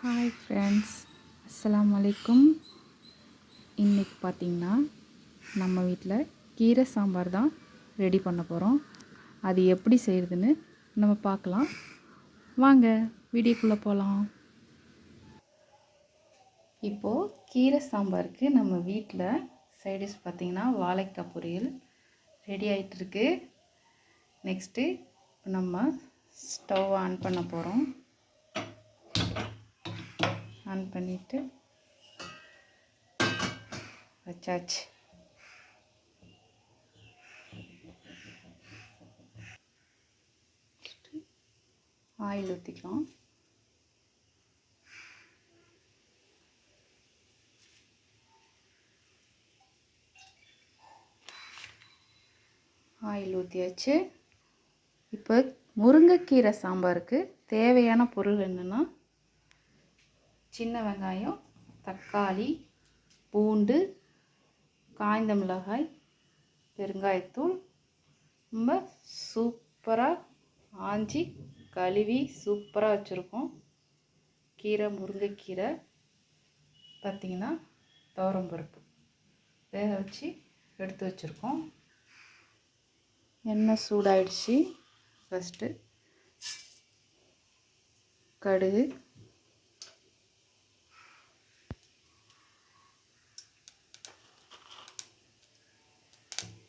Hi friends அஸ்லாம் வலைக்கும் இன்றைக்கி பார்த்திங்கன்னா நம்ம வீட்டில் கீரை சாம்பார் தான் ரெடி பண்ண போகிறோம் அது எப்படி செய்கிறதுன்னு நம்ம பார்க்கலாம் வாங்க வீடியோக்குள்ளே போகலாம் இப்போது கீரை சாம்பாருக்கு நம்ம வீட்டில் சைடிஷ் பார்த்திங்கன்னா வாழைக்காய் பொரியல் ரெடி ஆகிட்டுருக்கு நெக்ஸ்ட்டு நம்ம ஸ்டவ் ஆன் பண்ண போகிறோம் ஆன் பண்ணிவிட்டு வச்சாச்சு. ஆயில் ஊற்றிக்கலாம் ஆயில் ஊற்றியாச்சு இப்போ முருங்கைக்கீரை சாம்பாருக்கு தேவையான பொருள் என்னென்னா சின்ன வெங்காயம் தக்காளி பூண்டு காய்ந்த மிளகாய் பெருங்காயத்தூள். ரொம்ப சூப்பராக ஆஞ்சி கழுவி சூப்பராக வச்சுருக்கோம். கீரை முருங்கைக்கீரை பார்த்திங்கன்னா பருப்பு. வேக வச்சு எடுத்து வச்சுருக்கோம். எண்ணெய் சூடாயிடுச்சு. ஃபஸ்ட்டு கடுகு.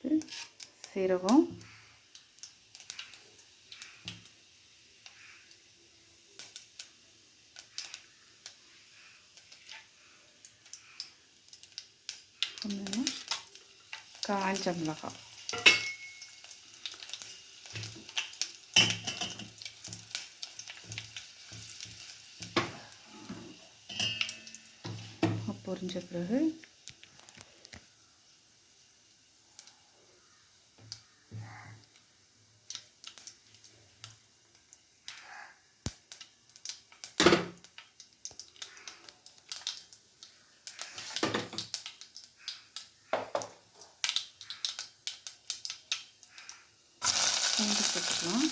சீரகம். கொஞ்சம் காஞ்ச மிளகாய். பொரிஞ்ச பிறகு பூண்டு போட்டுக்கலாம்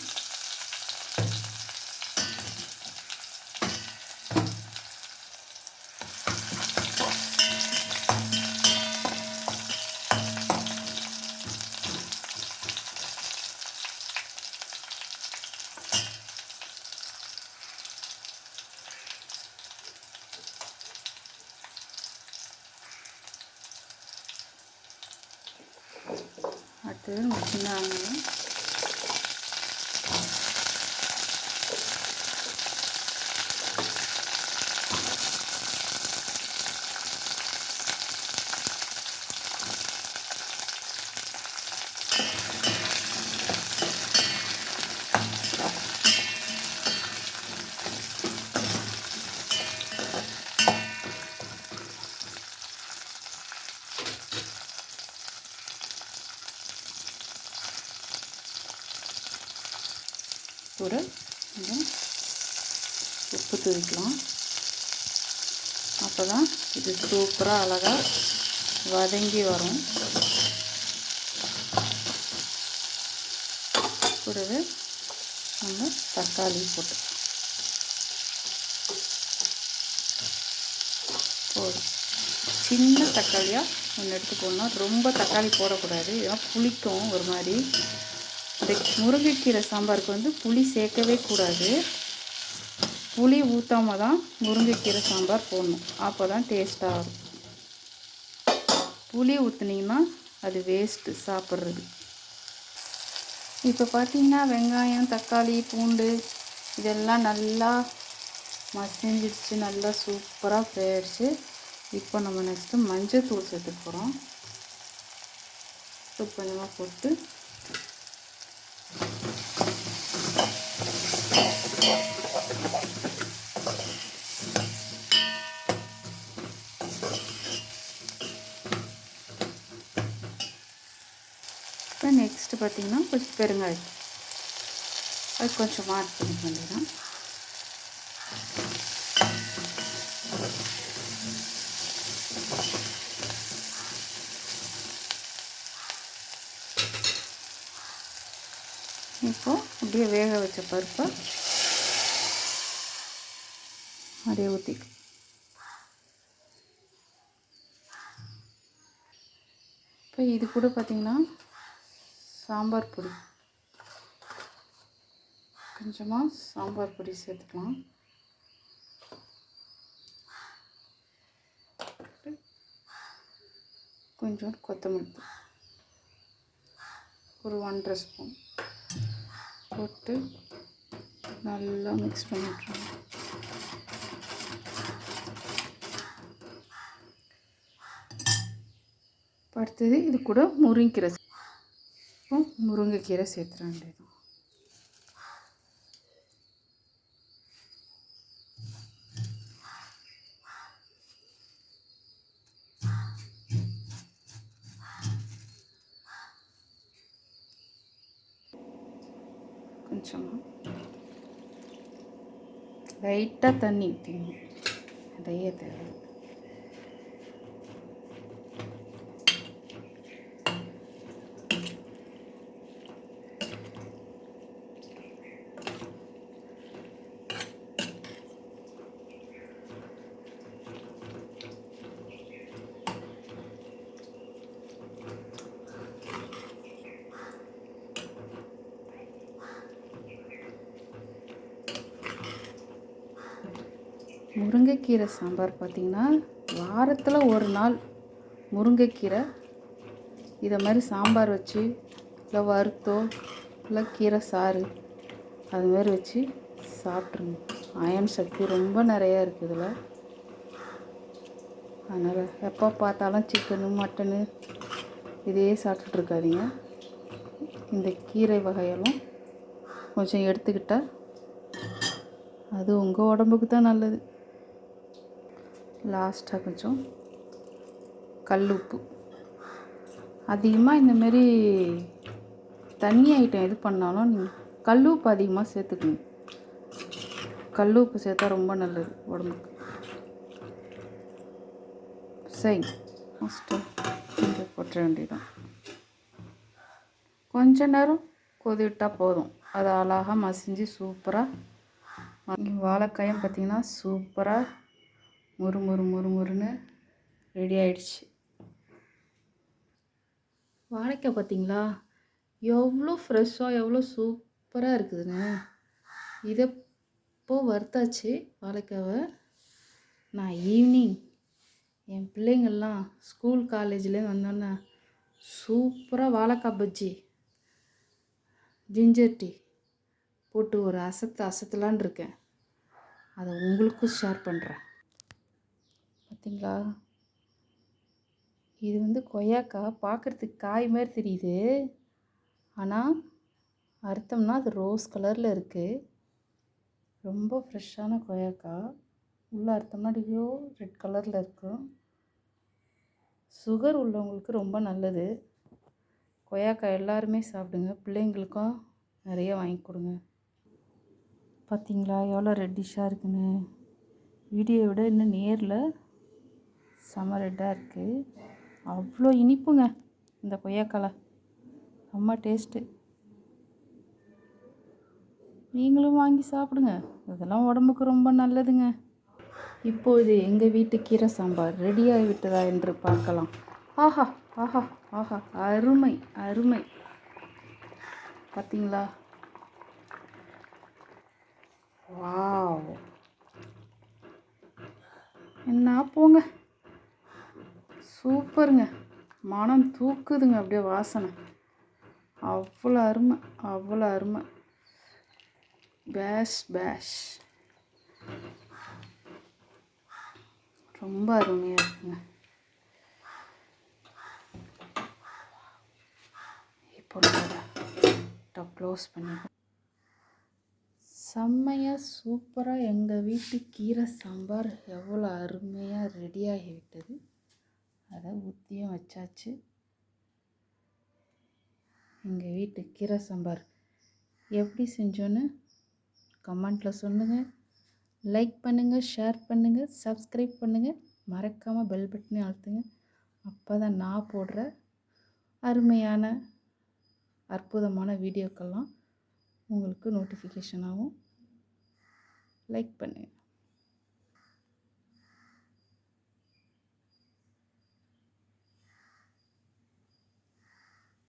அடுத்து சின்ன வெங்காயம் கூட உப்பு தூவிக்கலாம். அப்போ தான் இது சூப்பராக அழகாக வதங்கி வரும். கூடவே நம்ம தக்காளி போட்டு. போதும். சின்ன தக்காளியாக ஒன்று எடுத்துக்கணும் ரொம்ப தக்காளி போடக்கூடாது. இதெல்லாம் புளிக்கும் ஒரு மாதிரி. இந்த முருங்கைக்கீரை சாம்பாருக்கு வந்து புளி சேர்க்கவே கூடாது. புளி ஊற்றாம தான் முருங்கைக்கீரை சாம்பார் போடணும். அப்போ தான் டேஸ்ட்டாக வரும். புளி ஊற்றுனீங்கன்னா அது வேஸ்ட்டு சாப்பிட்றது. இப்போ பார்த்தீங்கன்னா வெங்காயம் தக்காளி பூண்டு இதெல்லாம் நல்லா மசிஞ்சிடுச்சு நல்லா சூப்பராக ஃப்ரை இப்போ நம்ம நெக்ஸ்ட்டு மஞ்சள் தூள் சேர்த்துக்கிறோம் போகிறோம் கொஞ்சமாக போட்டு இப்போ நெக்ஸ்ட்டு பார்த்திங்கன்னா கொஞ்சம் பெருங்காயம் அது கொஞ்சம் ஆட் பண்ணிக்க வேண்டியதான் இப்போது அப்படியே வேக வச்ச பருப்பை அப்படியே ஊற்றி இப்போ இது கூட பார்த்திங்கன்னா சாம்பார் பொடி. கொஞ்சமாக சாம்பார் பொடி சேர்த்துக்கலாம். கொஞ்சம் கொத்தமல்லி ஒரு ஒன்றரை ஸ்பூன். போட்டு நல்லா மிக்ஸ் பண்ணிட்டுருவோம் அடுத்தது இது கூட முருங்கைக்கீரை முருங்கைக்கீரை சேர்த்துற வேண்டியது. கொஞ்சமாக லைட்டாக தண்ணி முருங்கைக்கீரை சாம்பார் பார்த்திங்கன்னா வாரத்தில் ஒரு நாள் முருங்கைக்கீரை. இதை மாதிரி சாம்பார் வச்சு இல்லை வறுத்தோ இல்லை கீரை சாறு அது மாதிரி வச்சு சாப்பிட்ருங்க அயன் சக்தி ரொம்ப நிறையா இருக்குது இதில். அதனால் எப்போ பார்த்தாலும் சிக்கனு மட்டனு இதையே சாப்பிட்டுட்ருக்காதீங்க இந்த கீரை வகையெல்லாம் கொஞ்சம் எடுத்துக்கிட்டால் அது உங்கள் உடம்புக்கு தான் நல்லது. லாஸ்ட்டாக கொஞ்சம் கல் உப்பு. அதிகமாக இந்தமாரி தண்ணி ஐட்டம் எது பண்ணாலும் நீங்கள் கல் உப்பு அதிகமாக சேர்த்துக்கணும். கல் உப்பு சேர்த்தா ரொம்ப நல்லது உடம்புக்கு. சரி ஃபஸ்ட்டு இங்கே போட்டுற வேண்டியதான் கொஞ்ச நேரம் கொதிவிட்டால் போதும். அது அழகாக மசிஞ்சு சூப்பராக வாழைக்காயும் பார்த்திங்கன்னா சூப்பராக முறு முறு முறு முறுன்னு ரெடி ஆயிடுச்சு. வாழைக்காய் பார்த்தீங்களா எவ்வளோ ஃப்ரெஷ்ஷாக எவ்வளோ சூப்பராக இருக்குதுன்னு இதை வறுத்தாச்சு வாழைக்காவை? நான் ஈவினிங் என் பிள்ளைங்கள்லாம் ஸ்கூல் காலேஜ்லேருந்து வந்தோன்னே சூப்பராக வாழைக்காய் பஜ்ஜி ஜிஞ்சர் டீ போட்டு ஒரு அசத்து அசத்தலான் இருக்கேன். அதை உங்களுக்கும் ஷேர் பண்ணுறேன் பார்த்தீங்களா இது வந்து கொய்யாக்காய் பார்க்குறதுக்கு காய் மாதிரி தெரியுது. ஆனால் அர்த்தம்னா அது ரோஸ் கலரில் இருக்குது ரொம்ப ஃப்ரெஷ்ஷான கொய்யாக்காய் உள்ளே அறுத்தோம்னா ஐயோ ரெட் கலரில் இருக்கும் சுகர் உள்ளவங்களுக்கு ரொம்ப நல்லது. கொய்யாக்காய் எல்லாருமே சாப்பிடுங்க. பிள்ளைங்களுக்கும் நிறைய வாங்கி கொடுங்க. பார்த்தீங்களா எவ்வளோ ரெட்டிஷாக இருக்குன்னு. வீடியோ விட இன்னும் நேரில் செம ரெட்டாக இருக்குது அவ்வளோ இனிப்புங்க இந்த கொய்யாக்காலை. ரொம்ப டேஸ்ட்டு. நீங்களும் வாங்கி சாப்பிடுங்க. இதெல்லாம் உடம்புக்கு ரொம்ப நல்லதுங்க. இப்போது எங்கள் வீட்டு கீரை சாம்பார் ரெடியாகி விட்டதா என்று பார்க்கலாம். ஆஹா ஆஹா ஆஹா அருமை அருமை. பார்த்தீங்களா வாவ். என்ன போங்க. சூப்பருங்க. மனம் தூக்குதுங்க அப்படியே வாசனை. அவ்வளோ அருமை அவ்வளோ அருமை. பேஷ் பேஷ். ரொம்ப அருமையாக இருக்குங்க. இப்போ நம்ம க்ளோஸ் பண்ணிடுவோம் செம்மையாக சூப்பராக எங்கள் வீட்டு கீரை சாம்பார் எவ்வளோ அருமையாக ரெடியாகிவிட்டது அதை ஊற்றியும் வச்சாச்சு. எங்கள் வீட்டு கீரை சாம்பார். எப்படி செஞ்சோன்னு கமெண்ட்டில் சொல்லுங்கள் லைக் பண்ணுங்கள் ஷேர் பண்ணுங்கள் சப்ஸ்கிரைப் பண்ணுங்கள் மறக்காமல் பெல் பட்டனே அழுத்துங்க. அப்போ தான் நான் போடுற அருமையான அற்புதமான வீடியோக்கெல்லாம் உங்களுக்கு நோட்டிஃபிகேஷனாகவும் லைக் பண்ணுங்கள்